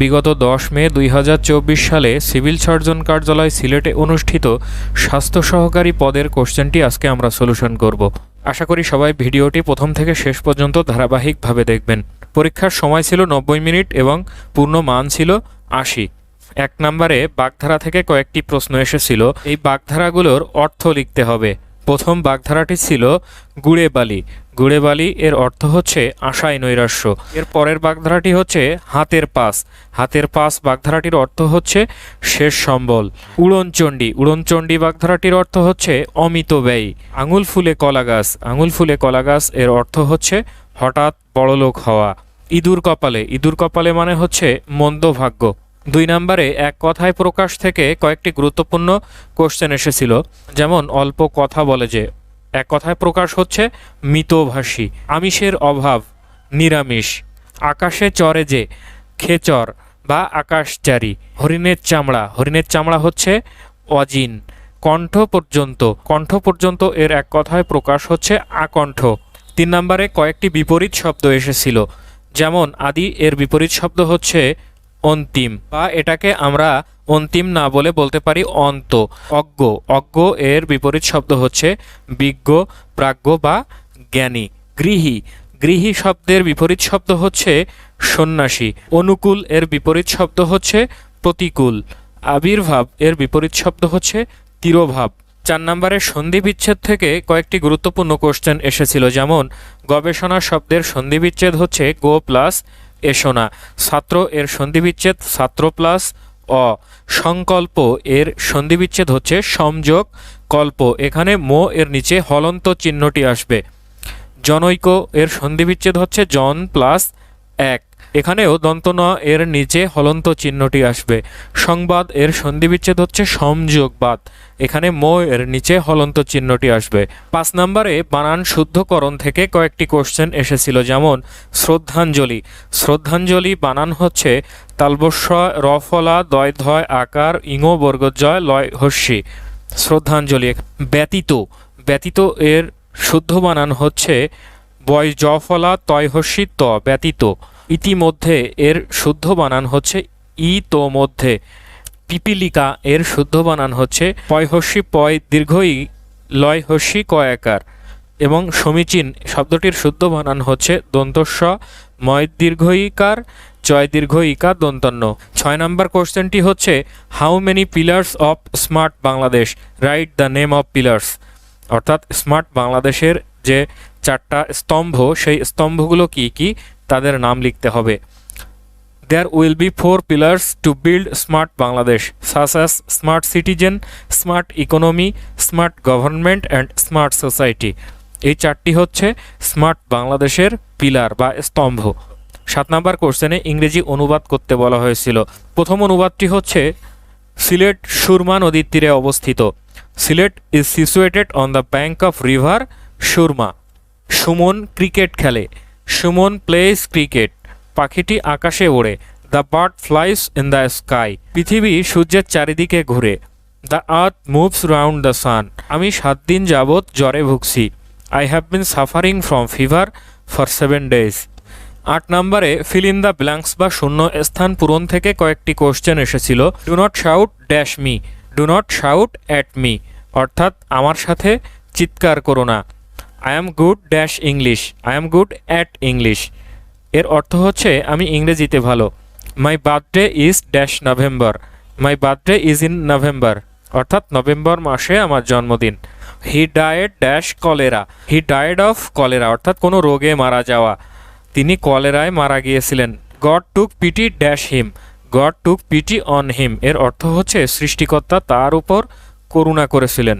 বিগত দশ মে দুই হাজার চব্বিশ সালে সিভিল সার্জন কার্যালয় সিলেটে অনুষ্ঠিত স্বাস্থ্য সহকারী পদের কোশ্চেনটি আজকে আমরা সলিউশন করব। আশা করি সবাই ভিডিওটি প্রথম থেকে শেষ পর্যন্ত ধারাবাহিকভাবে দেখবেন। পরীক্ষার সময় ছিল নব্বই মিনিট এবং পূর্ণ মান ছিল আশি। এক নম্বরে বাগধারা থেকে কয়েকটি প্রশ্ন এসেছিল। এই বাগধারাগুলোর অর্থ লিখতে হবে। প্রথম বাগধারাটি ছিল গুড়ে বালি গুড়ে বালি এর অর্থ হচ্ছে আশায় নৈরাশ্য। এর পরের বাগধারাটি হচ্ছে হাতের পাস। হাতের পাস বাগধারাটির অর্থ হচ্ছে শেষ সম্বল। উড়নচণ্ডী। উড়নচণ্ডী বাগধারাটির অর্থ হচ্ছে অমিত ব্যয়ী। আঙুল ফুলে কলা গাছ আঙুল ফুলে কলা গাছ এর অর্থ হচ্ছে হঠাৎ বড়লোক হওয়া। ইঁদুর কপালে। ইঁদুর কপালে মানে হচ্ছে মন্দ ভাগ্য দুই নম্বরে এক কথায় প্রকাশ থেকে কয়েকটি গুরুত্বপূর্ণ কোশ্চেন এসেছিল। যেমন, অল্প কথা বলে যে, এক কথায় প্রকাশ হচ্ছে, মিতভাষী, আমিষের অভাব, নিরামিষ, আকাশে চরে যে, খেচর বা আকাশচারী, হরিণের চামড়া হরিণের চামড়া হচ্ছে অজিন, কণ্ঠ পর্যন্ত কণ্ঠ পর্যন্ত এর এক কথায় প্রকাশ হচ্ছে আকণ্ঠ। তিন নম্বরে কয়েকটি বিপরীত শব্দ এসেছিল। যেমন, আদি এর বিপরীত শব্দ হচ্ছে অন্তিম। বা এটাকে আমরা অন্তিম না বলে বলতে পারি অন্ত, অজ্ঞ। অজ্ঞ এর বিপরীত শব্দ হচ্ছে বিজ্ঞ, প্রাজ্ঞ বা জ্ঞানী, গৃহী। গৃহী শব্দের বিপরীত শব্দ হচ্ছে সন্ন্যাসী। অনুকূল এর বিপরীত শব্দ হচ্ছে প্রতিকূল। আবির্ভাব এর বিপরীত শব্দ হচ্ছে তিরোভাব। চার নম্বরে সন্ধি বিচ্ছেদ থেকে কয়েকটি গুরুত্বপূর্ণ কোশ্চেন এসেছিল, যেমন গবেষণা শব্দের সন্ধি বিচ্ছেদ হচ্ছে গো প্লাস এসোনা ছাত্র এর সন্ধিবিচ্ছেদ, ছাত্র প্লাস অ। সংকল্প এর সন্ধিবিচ্ছেদ হচ্ছে সংযোগ কল্প। এখানে মো এর নিচে হলন্ত চিহ্নটি আসবে। জনৈক এর সন্ধিবিচ্ছেদ হচ্ছে জন প্লাস এক। এখানেও দন্ত ন এর নিচে হলন্ত চিহ্নটি আসবে। সংবাদ এর সন্ধিবিচ্ছেদ হচ্ছে সংযোগবাদ। এখানে মো এর নিচে হলন্ত চিহ্নটি আসবে। পাঁচ নম্বরে বানান শুদ্ধকরণ থেকে কয়েকটি কোশ্চেন এসেছিল, যেমন শ্রদ্ধাঞ্জলি। শ্রদ্ধাঞ্জলি বানান হচ্ছে তালবস্য, রফলা দয় ধয় আকার, ইঙো বর্গজয় লয়, হস্যি। শ্রদ্ধাঞ্জলি ব্যতীত। ব্যতীত এর শুদ্ধ বানান হচ্ছে বয়, জফলা তয়হস্যি ত, ব্যতীত। ইতিমধ্যে এর শুদ্ধ বানান হচ্ছে ই তো মধ্যে পিপিলিকা এর শুদ্ধ বানান হচ্ছে পয়হস্যি পয় দীর্ঘই লয় হস্যি কয়াকার এবং সমীচীন শব্দটির শুদ্ধ বানান হচ্ছে দন্তস্ব, ময় দীর্ঘইকার জয় দীর্ঘ ইকার দন্তন্য। ছয় নম্বর কোশ্চেনটি হচ্ছে, how many pillars of smart Bangladesh? Write the name of pillars. অর্থাৎ স্মার্ট বাংলাদেশের যে চারটা স্তম্ভ, সেই স্তম্ভগুলো কি কি? তাদের নাম লিখতে হবে। There will be four pillars to build smart Bangladesh such as smart citizen smart economy smart government and smart society এই চারটি হচ্ছে স্মার্ট বাংলাদেশের পিলার বা স্তম্ভ। সাত নাম্বার কোশ্চেনে ইংরেজি অনুবাদ করতে বলা হয়েছিল। প্রথম অনুবাদটি হচ্ছে সিলেট সুরমা নদীর তীরে অবস্থিত। Sylhet is situated on the bank of river Surma Suman cricket খেলে। সুমন প্লেস ক্রিকেট পাখিটি আকাশে ওড়ে। The bird flies in the sky পৃথিবী সূর্যের চারিদিকে ঘুরে। The earth moves round the sun আমি সাত দিন যাবৎ জ্বরে ভুগছি। I have been suffering from fever for seven days আট নম্বরে ফিল ইন দ্য ব্ল্যাঙ্কস বা শূন্য স্থান পূরণ থেকে কয়েকটি কোশ্চেন এসেছিল। Do not shout dash me do not shout at me অর্থাৎ, আমার সাথে চিৎকার করো না। I am good dash English I am good at English এর অর্থ হচ্ছে আমি ইংরেজিতে ভালো। My birthday is dash November my birthday is in November অর্থাৎ নভেম্বর মাসে আমার জন্মদিন। He died dash cholera he died of cholera অর্থাৎ কোনো রোগে মারা যাওয়া। তিনি কলেরায় মারা গিয়েছিলেন। God took pity dash him God took pity on him এর অর্থ হচ্ছে সৃষ্টিকর্তা তার উপর করুণা করেছিলেন।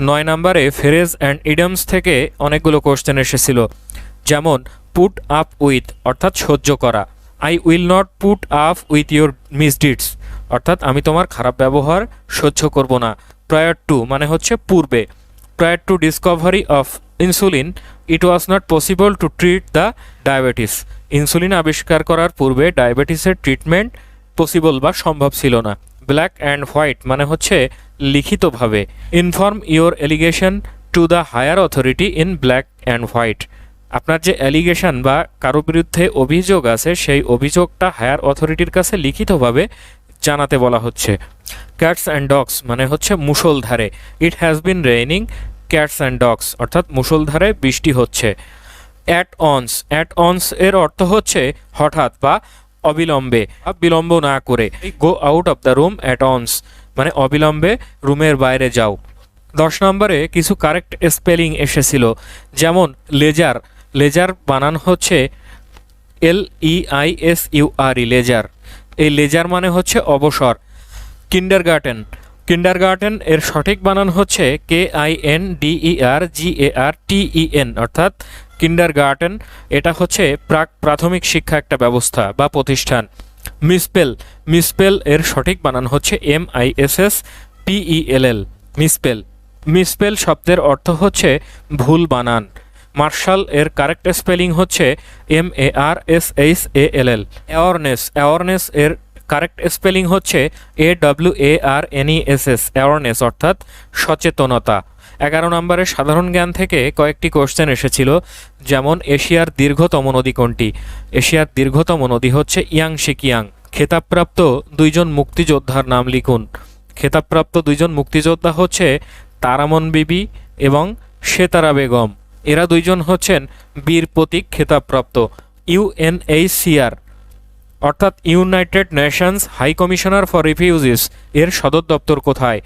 নয় নম্বরে ফেরেজ অ্যান্ড ইডমস থেকে অনেকগুলো কোশ্চেন এসেছিল। যেমন পুট আপ উইথ অর্থাৎ সহ্য করা। I will not put up with your misdeeds অর্থাৎ আমি তোমার খারাপ ব্যবহার সহ্য করব না। প্রায়র টু মানে হচ্ছে পূর্বে। Prior to discovery of insulin it was not possible to treat the diabetes insulin আবিষ্কার করার পূর্বে ডায়াবেটিসের ট্রিটমেন্ট পসিবল বা সম্ভব ছিল না ব্ল্যাক অ্যান্ড হোয়াইট মানে হচ্ছে লিখিতভাবে inform your allegation to the higher authority in black and white আপনার যে অ্যালিগেশন বা কারও বিরুদ্ধে অভিযোগ আছে, সেই অভিযোগটা হায়ার অথরিটির কাছে লিখিতভাবে জানাতে বলা হচ্ছে। ক্যাটস অ্যান্ড ডগস মানে হচ্ছে মুষলধারে। It has been raining cats and dogs অর্থাৎ মুষলধারে বৃষ্টি হচ্ছে। অ্যাট অনস অ্যাট অনস এর অর্থ হচ্ছে হঠাৎ বা অবিলম্বে বিলম্ব না করে go out of the room at once মানে অবিলম্বে রুমের বাইরে যাও। দশ নম্বরে কিছু কারেক্ট স্পেলিং এসেছিল, যেমন লেজার লেজার বানান হচ্ছে L E I S U R E leisure. এই লেজার মানে হচ্ছে অবসর কিন্ডার গার্টেন কিন্ডার গার্টেন এর সঠিক বানান হচ্ছে K I N D E R G A R T E N অর্থাৎ কিন্ডার গার্টেন এটা হচ্ছে প্রাক প্রাথমিক শিক্ষা একটা ব্যবস্থা বা প্রতিষ্ঠান। মিসপেল। মিসপেল এর সঠিক বানান হচ্ছে M I S S P E L L misspell. Misspell শব্দের অর্থ হচ্ছে ভুল বানান। মার্শাল এর কারেক্ট স্পেলিং হচ্ছে M A R S H A L L awareness. Awareness এর কারেক্ট স্পেলিং হচ্ছে A W A R N E S S awareness অর্থাৎ সচেতনতা। এগারো নম্বরের সাধারণ জ্ঞান থেকে কয়েকটি কোশ্চেন এসেছিল, যেমন এশিয়ার দীর্ঘতম নদী কোনটি? এশিয়ার দীর্ঘতম নদী হচ্ছে ইয়াং শিকিয়াং খেতাবপ্রাপ্ত দুইজন মুক্তিযোদ্ধার নাম লিখুন। খেতাবপ্রাপ্ত দুইজন মুক্তিযোদ্ধা হচ্ছে তারামন বিবি এবং সেতারা বেগম। এরা দুইজন হচ্ছেন বীর প্রতীক খেতাবপ্রাপ্ত ইউএনএইচসিআর অর্থাৎ United Nations High Commissioner for Refugees, এর সদর দপ্তর কোথায়?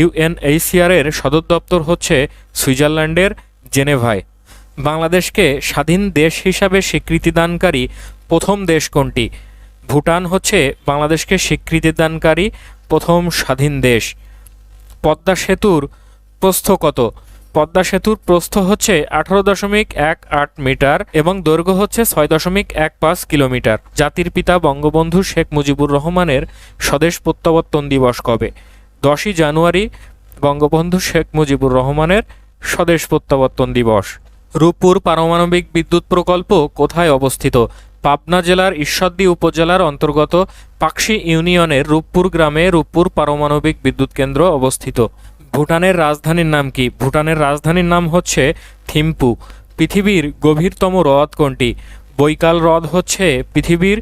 ইউএনএইচসিআর এর সদর দপ্তর হচ্ছে সুইজারল্যান্ডের জেনেভায়। বাংলাদেশকে স্বাধীন দেশ হিসাবে স্বীকৃতিদানকারী প্রথম দেশ কোনটি? ভুটান হচ্ছে বাংলাদেশকে স্বীকৃতিদানকারী প্রথম স্বাধীন দেশ। পদ্মা সেতুর প্রস্থ কত? পদ্মা সেতুর প্রস্থ হচ্ছে আঠারো দশমিক এক আট মিটার এবং দৈর্ঘ্য হচ্ছে ছয় দশমিক এক পাঁচ কিলোমিটার। জাতির পিতা বঙ্গবন্ধু শেখ মুজিবুর রহমানের স্বদেশ প্রত্যাবর্তন দিবস কবে? দশই জানুয়ারি, বঙ্গবন্ধু শেখ মুজিবুর রহমানের স্বদেশ প্রত্যাবর্তন দিবস। রূপপুর পারমাণবিক বিদ্যুৎ প্রকল্প কোথায় অবস্থিত? পাবনা জেলার ঈশ্বরদী উপজেলার অন্তর্গত পাকশি ইউনিয়নের রূপপুর গ্রামে রূপপুর পারমাণবিক বিদ্যুৎ কেন্দ্র অবস্থিত। ভুটানের রাজধানীর নাম কি? ভুটানের রাজধানীর নাম হচ্ছে থিম্পু, পৃথিবীর গভীরতম হ্রদ কোনটি? বৈকাল হ্রদ হচ্ছে পৃথিবীর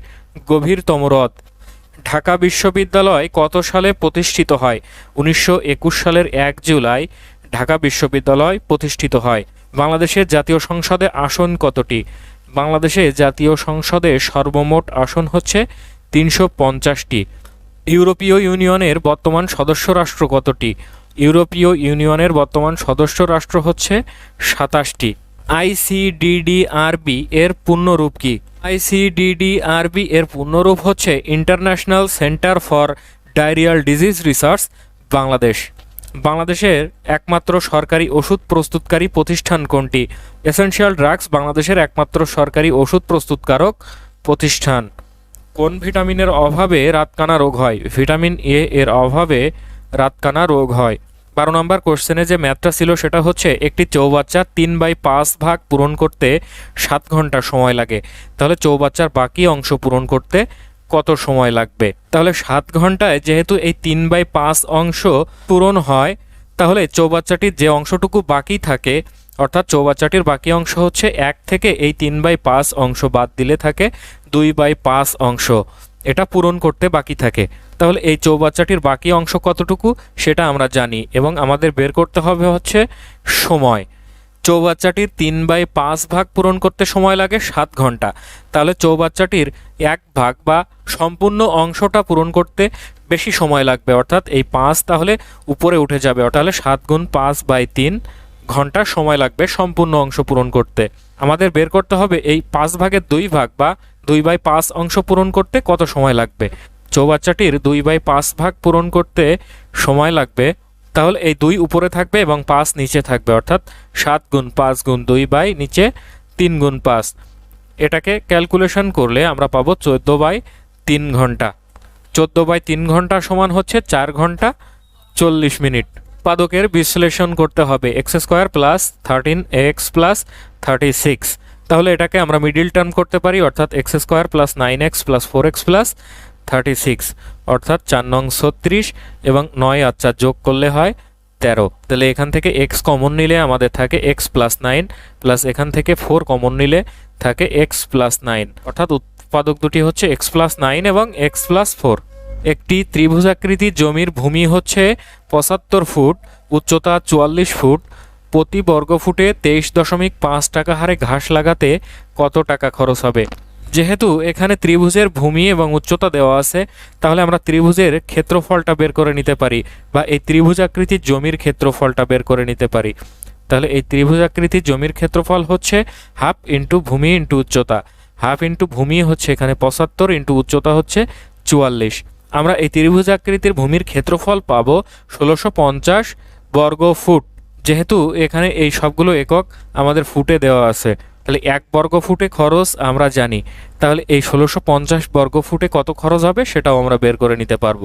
গভীরতম হ্রদ। ঢাকা বিশ্ববিদ্যালয় কত সালে প্রতিষ্ঠিত হয়? উনিশশো একুশ সালের এক জুলাই ঢাকা বিশ্ববিদ্যালয় প্রতিষ্ঠিত হয়। বাংলাদেশের জাতীয় সংসদে আসন কতটি? বাংলাদেশে জাতীয় সংসদে সর্বমোট আসন হচ্ছে তিনশো পঞ্চাশটি। ইউরোপীয় ইউনিয়নের বর্তমান সদস্য রাষ্ট্র কতটি? ইউরোপীয় ইউনিয়নের বর্তমান সদস্য রাষ্ট্র হচ্ছে সাতাশটি। আইসিডিডিআরবি এর পূর্ণরূপ কি? আইসিডিডিআরবি এর পূর্ণরূপ হচ্ছে International Centre for Diarrhoeal Disease Research, Bangladesh. বাংলাদেশের একমাত্র সরকারি ওষুধ প্রস্তুতকারী প্রতিষ্ঠান কোনটি? এসেনশিয়াল ড্রাগস বাংলাদেশের একমাত্র সরকারি ওষুধ প্রস্তুতকারক প্রতিষ্ঠান। কোন ভিটামিনের অভাবে রাতকানা রোগ হয়? ভিটামিন এ এর অভাবে রাতকানা রোগ হয়। বারো নম্বর কোশ্চেনে যে ম্যাথটা ছিল সেটা হচ্ছে একটি চৌবাচ্চার তিন বাই পাঁচ ভাগ পূরণ করতে সাত ঘণ্টা সময় লাগে। তাহলে চৌবাচ্চার বাকি অংশ পূরণ করতে কত সময় লাগবে? তাহলে সাত ঘন্টায় যেহেতু এই তিন বাই পাঁচ অংশ পূরণ হয়, তাহলে চৌবাচ্চাটির যে অংশটুকু বাকি থাকে, অর্থাৎ চৌবাচ্চাটির বাকি অংশ হচ্ছে এক থেকে এই তিন বাই পাঁচ অংশ বাদ দিলে থাকে দুই বাই পাঁচ অংশ। এটা পূরণ করতে বাকি থাকে। তাহলে এই চৌবাচ্চাটির বাকি অংশ কতটুকু সেটা আমরা জানি এবং আমাদের বের করতে হবে হচ্ছে সময়। চৌবাচ্চাটির তিন বাই পাঁচ ভাগ পূরণ করতে সময় লাগে সাত ঘণ্টা। তাহলে চৌবাচ্চাটির এক ভাগ বা সম্পূর্ণ অংশটা পূরণ করতে বেশি সময় লাগবে। অর্থাৎ এই পাঁচ তাহলে উপরে উঠে যাবে। তাহলে সাত গুণ পাঁচ বাই তিন ঘণ্টা সময় লাগবে সম্পূর্ণ অংশ পূরণ করতে। আমাদের বের করতে হবে এই পাঁচ ভাগের দুই ভাগ বা দুই বাই পাঁচ অংশ পূরণ করতে কত সময় লাগবে? চৌবাচ্চাটির দুই বাই পাঁচ ভাগ পূরণ করতে সময় লাগবে। তাহলে এই দুই উপরে থাকবে এবং পাঁচ নিচে থাকবে, অর্থাৎ সাত গুণ পাঁচ গুণ দুই বাই নিচে তিন গুণ পাঁচ। এটাকে ক্যালকুলেশন করলে আমরা পাবো চোদ্দ বাই তিন ঘণ্টা। চোদ্দ বাই তিন ঘণ্টা সমান হচ্ছে চার ঘণ্টা চল্লিশ মিনিট। উৎপাদকের বিশ্লেষণ করতে হবে। X square plus thirteen x plus thirty six. তাহলে এটাকে আমরা মিডিল টার্ম করতে পারি, অর্থাৎ x square plus nine x plus four x plus thirty six অর্থাৎ চার নং ছত্রিশ এবং নয় আর চার যোগ করলে হয় তেরো। তাহলে এখান থেকে এক্স কমন নিলে আমাদের থাকে এক্স প্লাস নাইন প্লাস এখান থেকে ফোর কমন নিলে থাকে এক্স প্লাস নাইন অর্থাৎ উৎপাদক দুটি হচ্ছে এক্স প্লাস নাইন এবং এক্স প্লাস ফোর একটি ত্রিভুজাকৃতির জমির ভূমি হচ্ছে পঁচাত্তর ফুট, উচ্চতা চুয়াল্লিশ ফুট প্রতি বর্গফুটে তেইশ দশমিক পাঁচ টাকা হারে ঘাস লাগাতে কত টাকা খরচ হবে? যেহেতু এখানে ত্রিভুজের ভূমি এবং উচ্চতা দেওয়া আছে, তাহলে আমরা ত্রিভুজের ক্ষেত্রফলটা বের করে নিতে পারি বা এই ত্রিভুজাকৃতির জমির ক্ষেত্রফলটা বের করে নিতে পারি। তাহলে এই ত্রিভুজাকৃতির জমির ক্ষেত্রফল হচ্ছে হাফ ইন্টু ভূমি ইন্টু উচ্চতা। হাফ ইন্টু ভূমি হচ্ছে এখানে পঁচাত্তর, ইন্টু উচ্চতা হচ্ছে চুয়াল্লিশ। আমরা এই ত্রিভুজাকৃতির ভূমির ক্ষেত্রফল পাবো ষোলোশো পঞ্চাশ বর্গ ফুট যেহেতু এখানে এই সবগুলো একক আমাদের ফুটে দেওয়া আছে, তাহলে এক বর্গ ফুটে খরচ আমরা জানি। তাহলে এই ষোলোশো পঞ্চাশ বর্গ ফুটে কত খরচ হবে সেটাও আমরা বের করে নিতে পারব।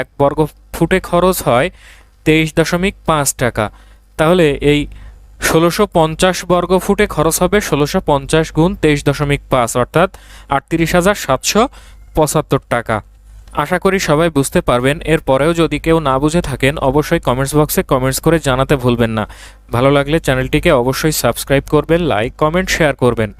এক বর্গ ফুটে খরচ হয় তেইশ দশমিক পাঁচ টাকা। তাহলে এই ষোলোশো পঞ্চাশ বর্গ ফুটে খরচ হবে ষোলোশো পঞ্চাশ গুণ তেইশ দশমিক পাঁচ, অর্থাৎ আটত্রিশ হাজার সাতশো পঁচাত্তর টাকা। আশা করি সবাই বুঝতে পারবেন এরপরেও যদি কেউ না বুঝে থাকেন, অবশ্যই কমেন্টস বক্সে কমেন্টস করে জানাতে ভুলবেন না। ভালো লাগলে চ্যানেলটিকে অবশ্যই সাবস্ক্রাইব করবেন লাইক কমেন্ট শেয়ার করবেন।